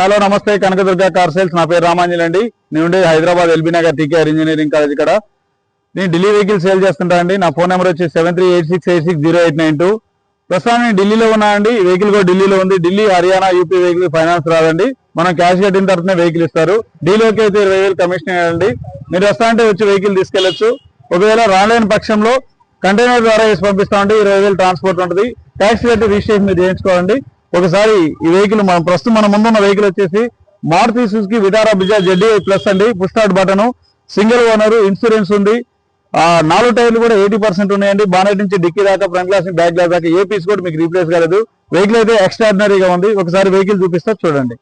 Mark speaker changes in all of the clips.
Speaker 1: Hello నమస్తే. Kanakadurga car sales. నా పేరు రామాంజల్ అండి. నేను Hyderabad LB Nagar TKR engineering college ఇక్కడ. నేను ఢిల్లీ వెహికల్ సేల్ చేస్తుంటా అండి. నా ఫోన్ నెంబర్ వచ్చి seven three eight six eight six zero eight nine two ప్రస్తుతం నేను ఢిల్లీలో ఉన్నా అండి. వెహికల్ కూడా ఢిల్లీలో ఉంది. Delhi Haryana UP vehicle finance రాదండి. మనం క్యాష్ కట్టిన తర్వాతనే వెహికల్ ఇస్తారు. డీలోకి అయితే ఇరవై వేలు కమిషన్ ఇవ్వండి. మీరు వస్తా అంటే వచ్చి వెహికల్ తీసుకెళ్ళొచ్చు ఒకవేళ రాలేని పక్షంలో కంటైనర్ ద్వారా వేసి పంపిస్తామండి ఇరవై వేలు ట్రాన్స్పోర్ట్ ఉంటుంది. ట్యాక్స్ కట్టి రిజిస్ట్రేషన్ మీరు చేయించుకోండి ఒకసారి ఈ వెహికల్ మనం ప్రస్తుతం మన ముందున్న వెహికల్ వచ్చేసి Maruti Suzuki Vitara Brezza ZDi plus అండి. Push start button single owner insurance ఉంది. నాలుగు టైర్లు కూడా ఎయిటీ పర్సెంట్ ఉన్నాయండి. బానెట్ నుంచి డిక్కీ దాకా ఫ్రంట్ గ్లాస్ బ్యాక్ గ్లాస్ దాకా ఏ పీస్ కూడా మీకు రీప్లేస్ కాలేదు. వెహికల్ అయితే ఎక్స్ట్రాడినరీగా ఉంది. ఒకసారి వెహికల్ చూపిస్తా చూడండి.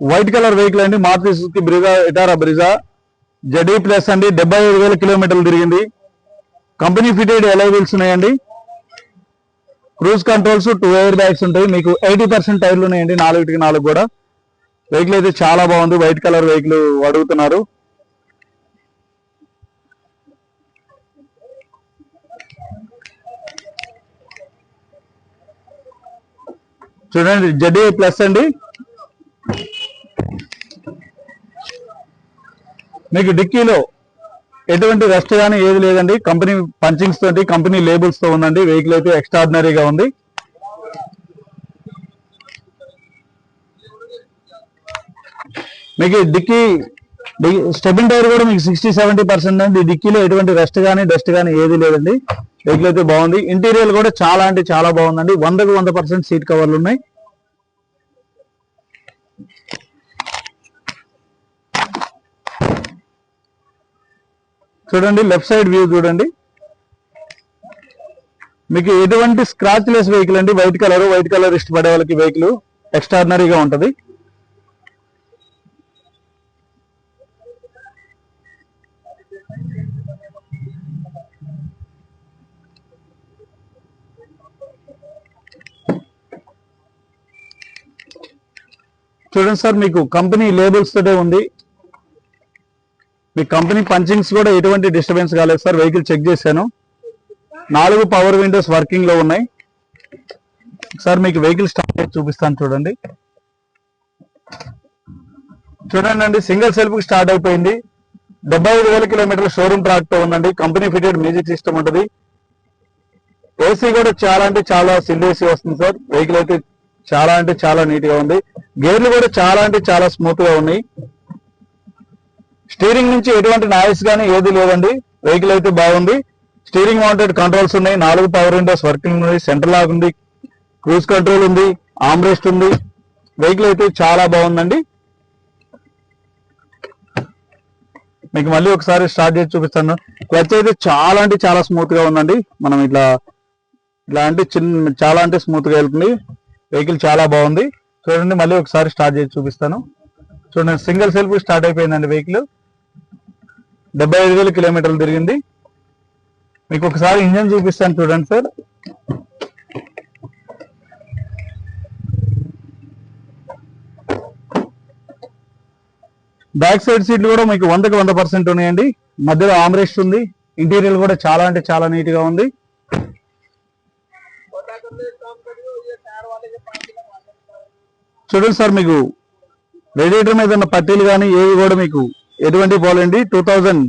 Speaker 1: వైట్ కలర్ వెహికల్ అండి. Maruti Suzuki Brezza Vitara Brezza ZDi plus అండి డెబ్బై ఐదు వేల కిలోమీటర్లు తిరిగింది. కంపెనీ ఫిటెడ్ ఎలా ఉన్నాయండి cruise controls two air bags ఉంటాయి. మీకు ఎయిటీ పర్సెంట్ టైర్లు ఉన్నాయండి నాలుగుకి నాలుగు కూడా. వెహికల్ అయితే చాలా బాగుంది. వైట్ కలర్ వెహికల్ అడుగుతున్నారు. చూడండి జడ్ఏ ప్లస్ అండి. మీకు డిక్కీలో ఎటువంటి రెస్ట్ కానీ ఏది లేదండి. కంపెనీ పంచింగ్స్ తోటి కంపెనీ లేబుల్స్తో ఉందండి. వెహికల్ అయితే ఎక్స్ట్రాడినరీగా ఉంది. మీకు డిక్కీ స్టెబిన్ టైర్ కూడా మీకు సిక్స్టీ సెవెంటీ పర్సెంట్ అండి. డిక్కీలో ఎటువంటి రెస్ట్ కానీ డస్ట్ కానీ ఏది లేదండి. వెహికల్ అయితే బాగుంది. ఇంటీరియర్ కూడా చాలా అంటే చాలా బాగుందండి. వందకు వంద పర్సెంట్ సీట్ కవర్లు ఉన్నాయి. చూడండి లెఫ్ట్ సైడ్ వ్యూ చూడండి. మీకు ఎటువంటి స్క్రాచ్ లెస్ వెహికల్ అండి? వైట్ కలర్ వైట్ కలర్ ఇష్టపడే వాళ్ళకి వెహికల్ ఎక్స్ట్రాడినరీగా ఉంటుంది. చూడండి సార్ మీకు కంపెనీ లేబుల్స్ తోటే ఉంది. మీ కంపెనీ పంచింగ్స్ కూడా ఎటువంటి డిస్టర్బెన్స్ కాలేదు సార్. వెహికల్ చెక్ చేశాను. నాలుగు పవర్ విండోస్ వర్కింగ్లో ఉన్నాయి. సార్ మీకు వెహికల్ స్టార్ట్ చేసి చూపిస్తాను చూడండి. చూడండి అండి సింగిల్ సెల్ఫ్ స్టార్ట్ అయిపోయింది. డెబ్బై ఐదు వేల కిలోమీటర్ల షోరూమ్ ట్రాక్తో ఉందండి. కంపెనీ ఫిటెడ్ మ్యూజిక్ సిస్టమ్ ఉంటుంది. ఏసీ కూడా చాలా అంటే చాలా సిల్ ఏసీ వస్తుంది సార్. వెహికల్ అయితే చాలా అంటే చాలా నీట్గా ఉంది. గేర్లు కూడా చాలా అంటే చాలా స్మూత్గా ఉన్నాయి. స్టీరింగ్ నుంచి ఎటువంటి నాయిస్ కానీ ఏది లేదండి. వెహికల్ అయితే బాగుంది. స్టీరింగ్ మౌంటెడ్ కంట్రోల్స్ ఉన్నాయి. నాలుగు పవర్ విండోస్ వర్కింగ్ ఉంది. సెంటర్ లాక్ ఉంది. క్రూజ్ కంట్రోల్ ఉంది. ఆమ్రెస్ట్ ఉంది. వెహికల్ అయితే చాలా బాగుందండి. మీకు మళ్ళీ ఒకసారి స్టార్ట్ చేసి చూపిస్తాను. క్లచ్ అయితే చాలా అంటే చాలా స్మూత్గా ఉందండి. మనం ఇట్లా ఇట్లా అంటే చిన్న చాలా అంటే స్మూత్గా వెళ్తుంది. వెహికల్ చాలా బాగుంది. చూడండి మళ్ళీ ఒకసారి స్టార్ట్ చేసి చూపిస్తాను. చూడండి సింగిల్ సెల్ఫ్ స్టార్ట్ అయిపోయిందండి వెహికల్. డెబ్బై ఐదు వేల కిలోమీటర్లు తిరిగింది. మీకు ఒకసారి ఇంజన్ చూపిస్తాను చూడండి సార్. బ్యాక్ సైడ్ సీట్లు కూడా మీకు వందకి వంద పర్సెంట్ ఉన్నాయండి. మధ్యలో ఆమ్రెస్ట్ ఉంది. ఇంటీరియర్ కూడా చాలా అంటే చాలా నీట్గా ఉంది. చూడండి సార్ మీకు రేడియేటర్ మీద ఉన్న పట్టీలు కానీ ఏవి కూడా మీకు ఎటువంటి పోలండి టూ థౌజండ్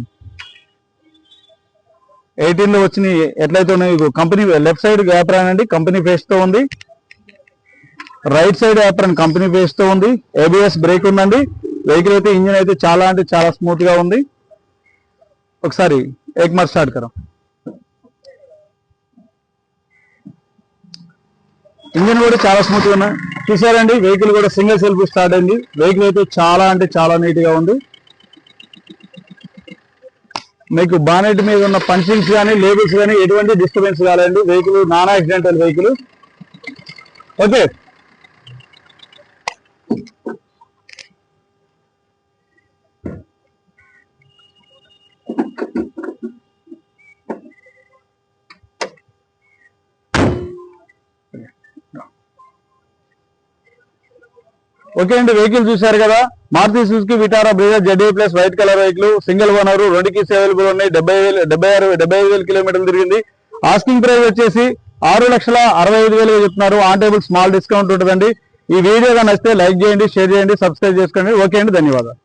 Speaker 1: ఎయిటీన్లో వచ్చిన ఎట్లయితే ఉన్నాయి? మీకు కంపెనీ లెఫ్ట్ సైడ్ యాప్రాన్ అండి కంపెనీ ఫేస్తో ఉంది. రైట్ సైడ్ యాప్రాన్ కంపెనీ ఫేస్తో ఉంది. ఏబిఎస్ బ్రేక్ ఉందండి. వెహికల్ అయితే ఇంజిన్ అయితే చాలా అంటే చాలా స్మూత్గా ఉంది. ఒకసారి ఏక్ మార్ స్టార్ట్ కరం. ఇంజిన్ కూడా చాలా స్మూత్గా ఉన్నాయి. చూసారండి వెహికల్ కూడా సింగిల్ సెల్ఫ్ స్టార్ట్ అయింది. వెహికల్ అయితే చాలా అంటే చాలా నీట్గా ఉంది. మీకు బానెట్ మీద ఉన్న పంచింగ్స్ కానీ లేబుల్స్ కానీ ఎటువంటి disturbance కాలేండి vehicle non accidental vehicle okay okay అండి వెహికల్ చూశారు కదా. Maruti Suzuki Vitara Brezza ZDi plus white colour vehicle single owner రెండు కీస్ అవైలబుల్ ఉన్నాయి. డెబ్బై వేలు డెబ్బై ఆరు డెబ్బై ఐదు వేల కిలోమీటర్లు తిరిగింది. ఆస్కింగ్ ప్రైస్ వచ్చేసి ఆరు లక్షల అరవై ఐదు వేలు చెప్తున్నారు. ఆన్ టేబుల్ స్మాల్ డిస్కౌంట్ ఉంటుందండి. ఈ వీడియో నచ్చితే లైక్ చేయండి షేర్ చేయండి సబ్స్క్రైబ్ చేసుకోండి. ఓకే అండి ధన్యవాదాలు.